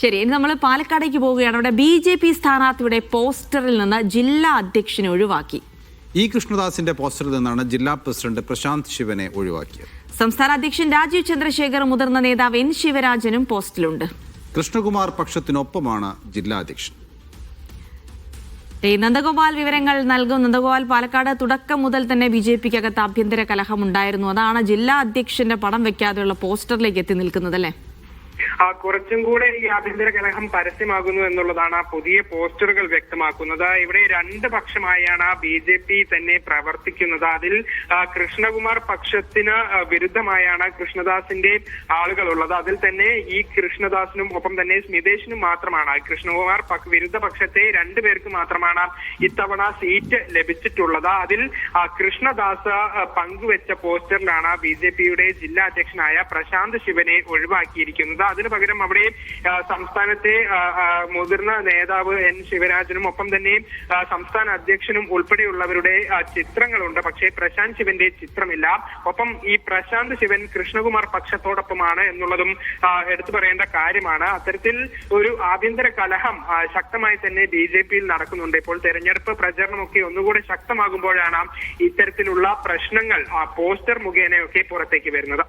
ശരി ഇനി നമ്മൾ പാലക്കാടേക്ക് പോവുകയാണ്. അവിടെ ബി ജെ പി സ്ഥാനാർത്ഥിയുടെ പോസ്റ്ററിൽ നിന്ന് ജില്ലാ അധ്യക്ഷനെ ഒഴിവാക്കി. ഇ കൃഷ്ണദാസിന്റെ പോസ്റ്ററിൽ നിന്നാണ് ജില്ലാ പ്രസിഡന്റ് പ്രശാന്ത് ശിവനെ ഒഴിവാക്കിയത്. സംസ്ഥാന അധ്യക്ഷൻ രാജീവ് ചന്ദ്രശേഖർ മുതിർന്ന നേതാവ് എൻ ശിവരാജനും പോസ്റ്റിലുണ്ട്. കൃഷ്ണകുമാർ പക്ഷത്തിനൊപ്പമാണ് ജില്ലാ അധ്യക്ഷൻ. നന്ദഗോപാൽ വിവരങ്ങൾ നൽകും. നന്ദഗോപാൽ പാലക്കാട് തുടക്കം മുതൽ തന്നെ ബി ജെ പിക്കകത്ത് ആഭ്യന്തര കലഹം ഉണ്ടായിരുന്നു അതാണ് ജില്ലാ അധ്യക്ഷന്റെ പടം വെക്കാതെയുള്ള പോസ്റ്ററിലേക്ക് എത്തി നിൽക്കുന്നത് അല്ലേ? കുറച്ചും കൂടെ ഈ ആഭ്യന്തര കലഹം പരസ്യമാകുന്നു എന്നുള്ളതാണ് ആ പുതിയ പോസ്റ്ററുകൾ വ്യക്തമാക്കുന്നത്. ഇവിടെ രണ്ട് പക്ഷമായാണ് ബി ജെ പി തന്നെ പ്രവർത്തിക്കുന്നത്. അതിൽ കൃഷ്ണകുമാർ പക്ഷത്തിന് വിരുദ്ധമായാണ് കൃഷ്ണദാസിന്റെ ആളുകൾ ഉള്ളത് അതിൽ തന്നെ ഈ കൃഷ്ണദാസിനും ഒപ്പം തന്നെ സ്മിതേഷിനും മാത്രമാണ്. കൃഷ്ണകുമാർ വിരുദ്ധ പക്ഷത്തെ രണ്ടുപേർക്ക് മാത്രമാണ് ഇത്തവണ സീറ്റ് ലഭിച്ചിട്ടുള്ളത്. അതിൽ കൃഷ്ണദാസ് പങ്കുവെച്ച പോസ്റ്ററിലാണ് ബി ജെ പിയുടെ ജില്ലാ അധ്യക്ഷനായ പ്രശാന്ത് ശിവനെ ഒഴിവാക്കിയിരിക്കുന്നത്. അതിനു പകരം അവിടെ സംസ്ഥാനത്തെ മുതിർന്ന നേതാവ് എൻ ശിവരാജനും ഒപ്പം തന്നെ സംസ്ഥാന അധ്യക്ഷനും ഉൾപ്പെടെയുള്ളവരുടെ ചിത്രങ്ങളുണ്ട്. പക്ഷേ പ്രശാന്ത് ശിവന്റെ ചിത്രമില്ല. ഒപ്പം ഈ പ്രശാന്ത് ശിവൻ കൃഷ്ണകുമാർ പക്ഷത്തോടൊപ്പമാണ് എന്നുള്ളതും എടുത്തു പറയേണ്ട കാര്യമാണ്. അത്തരത്തിൽ ഒരു ആഭ്യന്തര കലഹം ശക്തമായി തന്നെ ബി ജെ പിയിൽ നടക്കുന്നുണ്ട്. ഇപ്പോൾ തെരഞ്ഞെടുപ്പ് പ്രചരണമൊക്കെ ഒന്നുകൂടെ ശക്തമാകുമ്പോഴാണ് ഇത്തരത്തിലുള്ള പ്രശ്നങ്ങൾ പോസ്റ്റർ മുഖേനയൊക്കെ പുറത്തേക്ക് വരുന്നത്.